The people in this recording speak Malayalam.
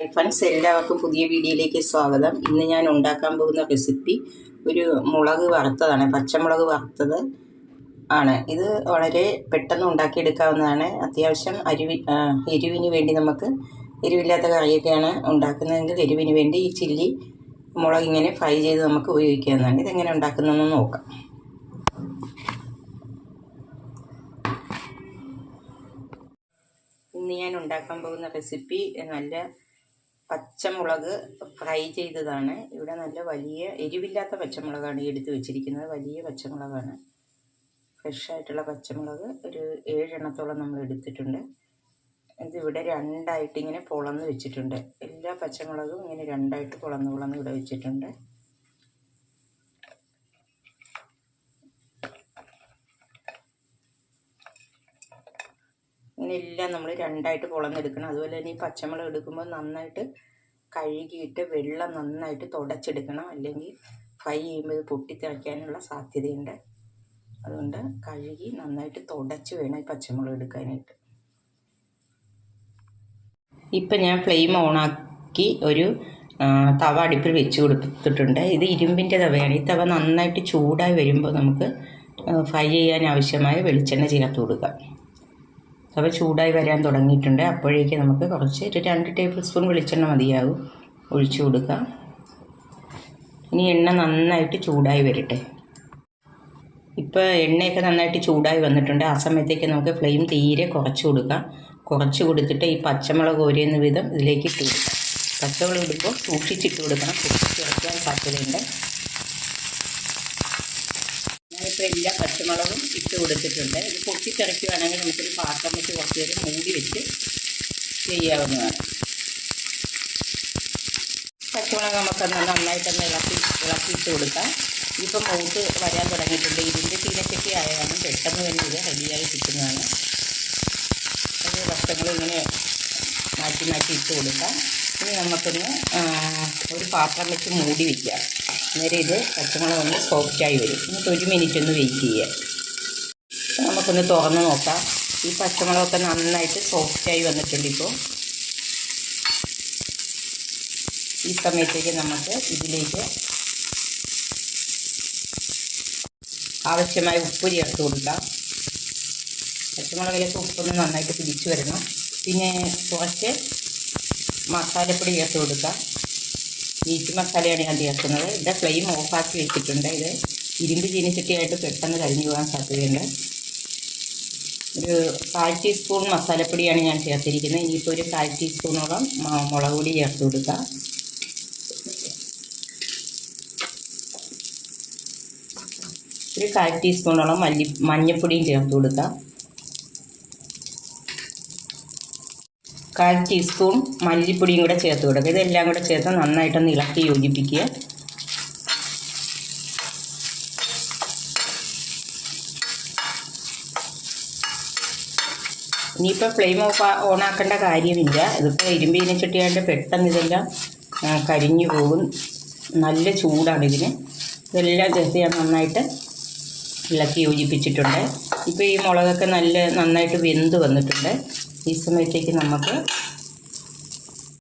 ഹായ് ഫ്രണ്ട്സ് എല്ലാവർക്കും പുതിയ വീഡിയോയിലേക്ക് സ്വാഗതം. ഇന്ന് ഞാൻ ഉണ്ടാക്കാൻ പോകുന്ന റെസിപ്പി ഒരു മുളക് വറുത്തതാണ് പച്ചമുളക് വറുത്തത് ആണ്. ഇത് വളരെ പെട്ടെന്ന് ഉണ്ടാക്കിയെടുക്കാവുന്നതാണ്. അത്യാവശ്യം അരുവി എരിവിന് വേണ്ടി നമുക്ക് എരിവില്ലാത്ത കറിയൊക്കെയാണ് ഉണ്ടാക്കുന്നതെങ്കിൽ എരിവിന് വേണ്ടി ഈ ചില്ലി മുളക് ഇങ്ങനെ ഫ്രൈ ചെയ്ത് നമുക്ക് ഉപയോഗിക്കാവുന്നതാണ്. ഇതെങ്ങനെ ഉണ്ടാക്കുന്നതെന്ന് നോക്കാം. ഇന്ന് ഞാൻ ഉണ്ടാക്കാൻ പോകുന്ന റെസിപ്പി നല്ല പച്ചമുളക് ഫ്രൈ ചെയ്തതാണ്. ഇവിടെ നല്ല വലിയ എരിവില്ലാത്ത പച്ചമുളകാണ് ഈ എടുത്ത് വെച്ചിരിക്കുന്നത്. വലിയ പച്ചമുളകാണ്. ഫ്രഷ് ആയിട്ടുള്ള പച്ചമുളക് ഒരു ഏഴെണ്ണത്തോളം നമ്മൾ എടുത്തിട്ടുണ്ട്. ഇതിവിടെ രണ്ടായിട്ട് ഇങ്ങനെ പൊളന്ന് വെച്ചിട്ടുണ്ട്. എല്ലാ പച്ചമുളകും ഇങ്ങനെ രണ്ടായിട്ട് പൊളന്ന് പൊളന്ന് ഇവിടെ വെച്ചിട്ടുണ്ട്. എല്ലാം നമ്മൾ രണ്ടായിട്ട് പൊളന്നെടുക്കണം അതുപോലെ തന്നെ ഈ പച്ചമുളക് എടുക്കുമ്പോൾ നന്നായിട്ട് കഴുകിയിട്ട് വെള്ളം നന്നായിട്ട് തുടച്ചെടുക്കണം. അല്ലെങ്കിൽ ഫ്രൈ ചെയ്യുമ്പോൾ ഇത് പൊട്ടിത്തെറിക്കാനുള്ള സാധ്യതയുണ്ട്. അതുകൊണ്ട് കഴുകി നന്നായിട്ട് തുടച്ച് വേണം ഈ പച്ചമുളക് എടുക്കാനായിട്ട്. ഇപ്പം ഞാൻ ഫ്ലെയിം ഓണാക്കി ഒരു തവ അടുപ്പിൽ വെച്ച് കൊടുത്തിട്ടുണ്ട്. ഇത് ഇരുമ്പിന്റെ തവയാണ്. ഈ തവ നന്നായിട്ട് ചൂടായി വരുമ്പോൾ നമുക്ക് ഫ്രൈ ചെയ്യാൻ ആവശ്യമായ വെളിച്ചെണ്ണ ചേർത്ത് കൊടുക്കാം. തവ ചൂടായി വരാൻ തുടങ്ങിയിട്ടുണ്ട്. അപ്പോഴേക്ക് നമുക്ക് കുറച്ച് ഒരു രണ്ട് ടേബിൾ സ്പൂൺ വെളിച്ചെണ്ണ മതിയാകും ഒഴിച്ചു കൊടുക്കാം. ഇനി എണ്ണ നന്നായിട്ട് ചൂടായി വരട്ടെ. ഇപ്പോൾ എണ്ണയൊക്കെ നന്നായിട്ട് ചൂടായി വന്നിട്ടുണ്ട്. ആ സമയത്തേക്ക് നമുക്ക് ഫ്ലെയിം തീരെ കുറച്ച് കൊടുക്കാം. കുറച്ച് കൊടുത്തിട്ട് ഈ പച്ചമുളക് ഓരിയുന്ന വിധം ഇതിലേക്ക് ഇട്ട് കൊടുക്കാം. പച്ചമുളക് ഇടുമ്പോൾ സൂക്ഷിച്ചിട്ട് കൊടുക്കണം. സൂക്ഷിച്ച് ഇറക്കാൻ സാധ്യതയുണ്ട് ഞാനിപ്പോൾ എല്ലാ പച്ചമുളകും ഇട്ട് കൊടുത്തിട്ടുണ്ട്. ഇത് പൊട്ടിച്ചിറക്കുകയാണെങ്കിൽ നമുക്കൊരു പാത്രം വെച്ച് കുറച്ച് നേരം മൂടി വെച്ച് ചെയ്യാവുന്നതാണ്. പച്ചമുളക് നമുക്കൊന്ന് നന്നായിട്ടൊന്ന് ഇളക്കി ഇളക്കി ഇട്ട് കൊടുക്കാം. ഇപ്പം മൂത്ത് വരാൻ തുടങ്ങിയിട്ടുണ്ട്. ഇതിന്റെ ചീനച്ചട്ടി ആയതാണ് പെട്ടെന്ന് തന്നെ ഇത് റെഡിയായി കിട്ടുന്നതാണ്. അത് വസ്ത്രങ്ങൾ ഇങ്ങനെ മാറ്റി മാറ്റി ഇട്ട് കൊടുക്കാം. ഇനി നമുക്കൊന്ന് ഒരു പാത്രം വെച്ച് മൂടി വയ്ക്കാം അന്നേരം ഇത് പച്ചമുളക് ഒന്ന് സോഫ്റ്റായി വരും. എന്നിട്ട് ഒരു മിനിറ്റ് ഒന്ന് വെയിറ്റ് ചെയ്യുക നമുക്കൊന്ന് തുറന്ന് നോക്കാം. ഈ പച്ചമുളകൊക്കെ നന്നായിട്ട് സോഫ്റ്റായി വന്നിട്ടുണ്ട് ഇപ്പോൾ ഈ സമയത്തേക്ക് നമുക്ക് ഇതിലേക്ക് ആവശ്യമായ ഉപ്പ് ചേർത്ത് കൊടുക്കാം. പച്ചമുളകിലേക്ക് ഉപ്പൊന്ന് നന്നായിട്ട് പിടിച്ചു വരണം. പിന്നെ കുറച്ച് മസാലപ്പൊടി ചേർത്ത് കൊടുക്കാം മീറ്റ് മസാലയാണ് ഞാൻ ചേർക്കുന്നത്. ഇത് ഫ്ലെയിം ഓഫാക്കി വെച്ചിട്ടുണ്ട്. ഇത് ഇരുമ്പ് ചീനിച്ചട്ടിയായിട്ട് പെട്ടെന്ന് കരിഞ്ഞു പോകാൻ സാധ്യതയുണ്ട്. ഒരു കാൽ ടീസ്പൂൺ മസാലപ്പൊടിയാണ് ഞാൻ ചേർത്തിരിക്കുന്നത്. ഇനിയിപ്പോൾ ഒരു കാൽ ടീസ്പൂണോളം മുളക് പൊടി ചേർത്ത് കൊടുക്കുക. ഒരു കാൽ ടീസ്പൂണോളം മല്ലി മഞ്ഞൾപ്പൊടിയും ചേർത്ത് കൊടുക്കുക. കാൽ ടീസ്പൂൺ മല്ലിപ്പൊടിയും കൂടെ ചേർത്ത് കൊടുക്കുക. ഇതെല്ലാം കൂടെ ചേർത്ത് നന്നായിട്ടൊന്ന് ഇളക്കി യോജിപ്പിക്കുക. ഇനിയിപ്പോൾ ഫ്ലെയിം ഓഫ് ഓൺ ആക്കേണ്ട കാര്യമില്ല. ഇതിപ്പോൾ ഇരുമ്പ് ചട്ടിയാണ്ട് പെട്ടെന്ന് ഇതെല്ലാം കരിഞ്ഞു പോകും. നല്ല ചൂടാണ് ഇതിന്. ഇതെല്ലാം ചേർത്ത് ഞാൻ നന്നായിട്ട് ഇളക്കി യോജിപ്പിച്ചിട്ടുണ്ട്. ഇപ്പോൾ ഈ മുളകൊക്കെ നല്ല നന്നായിട്ട് വെന്ത് വന്നിട്ടുണ്ട്. ഈ സമയത്തേക്ക് നമുക്ക്